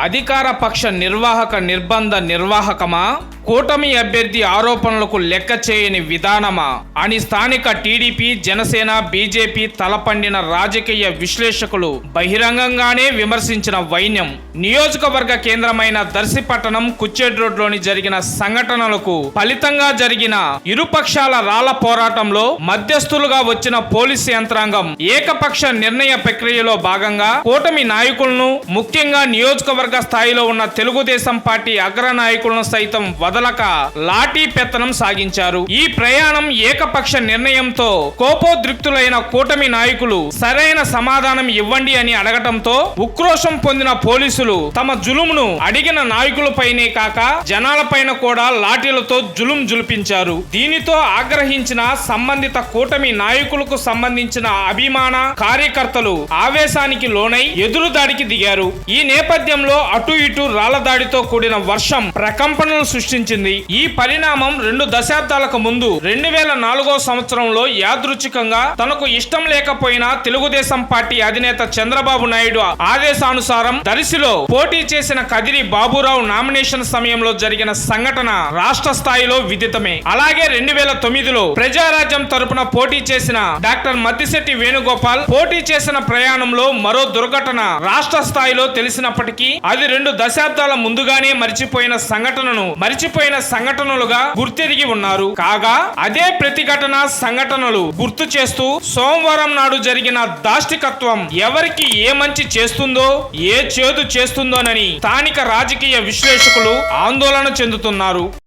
అధికార పక్ష నిర్వాహక నిర్బంధ నిర్వాహకమా? కూటమి అభ్యర్థి ఆరోపణలకు లెక్క చేయని విధానమా అని స్థానిక టీడీపీ జనసేన బీజేపీ తలపండిన రాజకీయ విశ్లేషకులు బహిరంగంగానే విమర్శించిన వైన్యం. నియోజకవర్గ కేంద్రమైన దర్శిపట్టణం కుచ్చేడ్ రోడ్లోని జరిగిన సంఘటనలకు ఫలితంగా జరిగిన ఇరుపక్షాల రాళ్ళ పోరాటంలో మధ్యస్థులుగా వచ్చిన పోలీసు యంత్రాంగం ఏకపక్ష నిర్ణయ ప్రక్రియలో భాగంగా కూటమి నాయకులను ముఖ్యంగా నియోజకవర్గ స్థాయిలో ఉన్న తెలుగుదేశం పార్టీ అగ్ర నాయకులను సైతం వదలక లాఠీ పెత్తనం సాగించారు. ఈ ప్రయాణం ఏకపక్ష నిర్ణయంతో కోపోద్రిక్తులైన కూటమి నాయకులు సరైన సమాధానం ఇవ్వండి అని అడగటంతో ఉక్రోషం పొందిన పోలీసులు తమ జులుమును అడిగిన నాయకులపైనే కాక జనాలపైన కూడా లాఠీలతో జులుం జులిపించారు. దీనితో ఆగ్రహించిన సంబంధిత కూటమి నాయకులకు సంబంధించిన అభిమాన కార్యకర్తలు ఆవేశానికి లోనై ఎదురుదాడికి దిగారు. ఈ నేపథ్యంలో అటు ఇటు రాళ్ళ దాడితో కూడిన వర్షం ప్రకంపనలు సృష్టించారు. సృష్టించింది ఈ పరిణామం రెండు దశాబ్దాలకు ముందు రెండు వేల నాలుగో సంవత్సరంలో యాదృచ్ఛికంగా తనకు ఇష్టం లేకపోయినా తెలుగుదేశం పార్టీ అధినేత చంద్రబాబు నాయుడు ఆదేశానుసారం దరిశిలో పోటీ చేసిన కదిరి బాబురావు నామినేషన్ సమయంలో జరిగిన సంఘటన రాష్ట్ర స్థాయిలో విదితమే. అలాగే రెండు వేల తొమ్మిదిలో ప్రజారాజ్యం తరపున పోటీ చేసిన డాక్టర్ మద్దిశెట్టి వేణుగోపాల్ పోటీ చేసిన ప్రయాణంలో మరో దుర్ఘటన రాష్ట్ర స్థాయిలో తెలిసినప్పటికీ అది రెండు దశాబ్దాల ముందుగానే మరిచిపోయిన సంఘటనను మర్చిపోయిన సంఘటనలుగా గుర్తెరిగి ఉన్నారు. కాగా అదే ప్రతిఘటన సంఘటనలు గుర్తు చేస్తూ సోమవారం నాడు జరిగిన దాష్టికత్వం ఎవరికి ఏ మంచి చేస్తుందో ఏ చేదు చేస్తుందోనని స్థానిక రాజకీయ విశ్లేషకులు ఆందోళన చెందుతున్నారు.